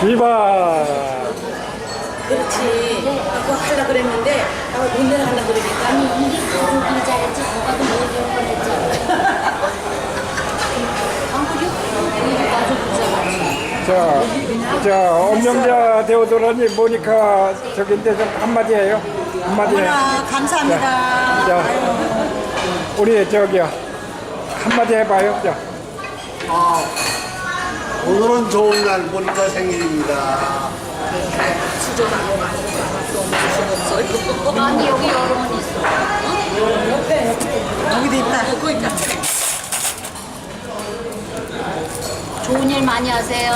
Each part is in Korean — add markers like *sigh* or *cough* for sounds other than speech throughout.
비바. 그렇지. 그거 하려 그랬는데 나못 내려가려 그러니까. 아니 이게 가족이 잘했지 누가 더 모르는 거랬지 한국이 우리 가족이 잘했지 자, 자, 엄명자 대오도라니 모니카 저긴데 좀 한마디 해요. 한마디 해요. 아, 감사합니다. 자, 우리 저기요. 한마디 해봐요. 자, 오늘은 좋은 날 보니까 생일입니다. 아니 여기 여러분 있어 여기도 있다. 일 많이 하세요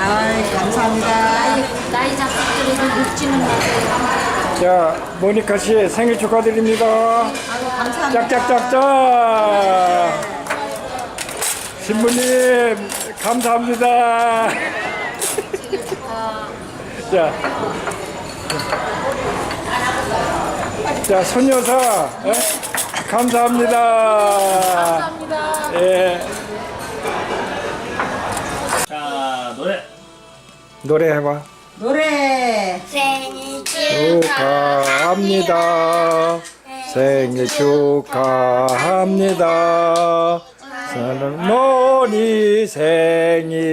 아이, 감사합니다. 나이, 나이 잡수들에도 늙지는 마세요 자, 모니카 씨 생일 축하드립니다. 아이고, 감사합니다. 짝짝짝짝. 신부님 감사합니다. 자, 자 손여사 예? 감사합니다. 감사합니다. 예, 자 노래 노래 해봐. 노래. 생일 축하합니다. 생일 축하합니다. 사랑모니 생일을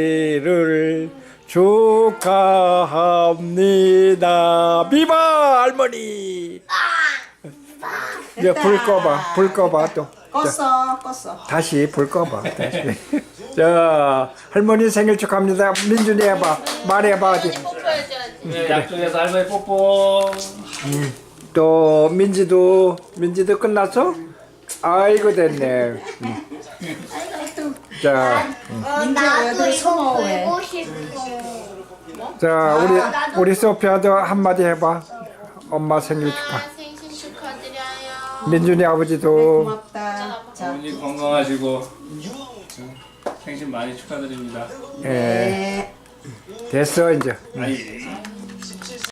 축하합니다. 비바 할머니. 이제 불 꺼봐. 불 꺼봐 또. 자, 껐어, 껐어. 다시 불 꺼봐. 다시. *laughs* 자 할머니 생일 축하합니다. 민준이 해봐. 말해봐 어디. 네, 약속해서 할머니 뽀뽀 또 민지도 민지도 끝났어? 아이고 됐네. 음. 자, 민지야, 여기 성호 왜? 자 우리 우리 소피아도 한마디 해봐. 엄마 생일 축하. 생신 축하드려요. 민준이 아버지도 고맙다. 자, 어머니 건강하시고 생신 많이 축하드립니다 예, 네. 됐어 이제. 아이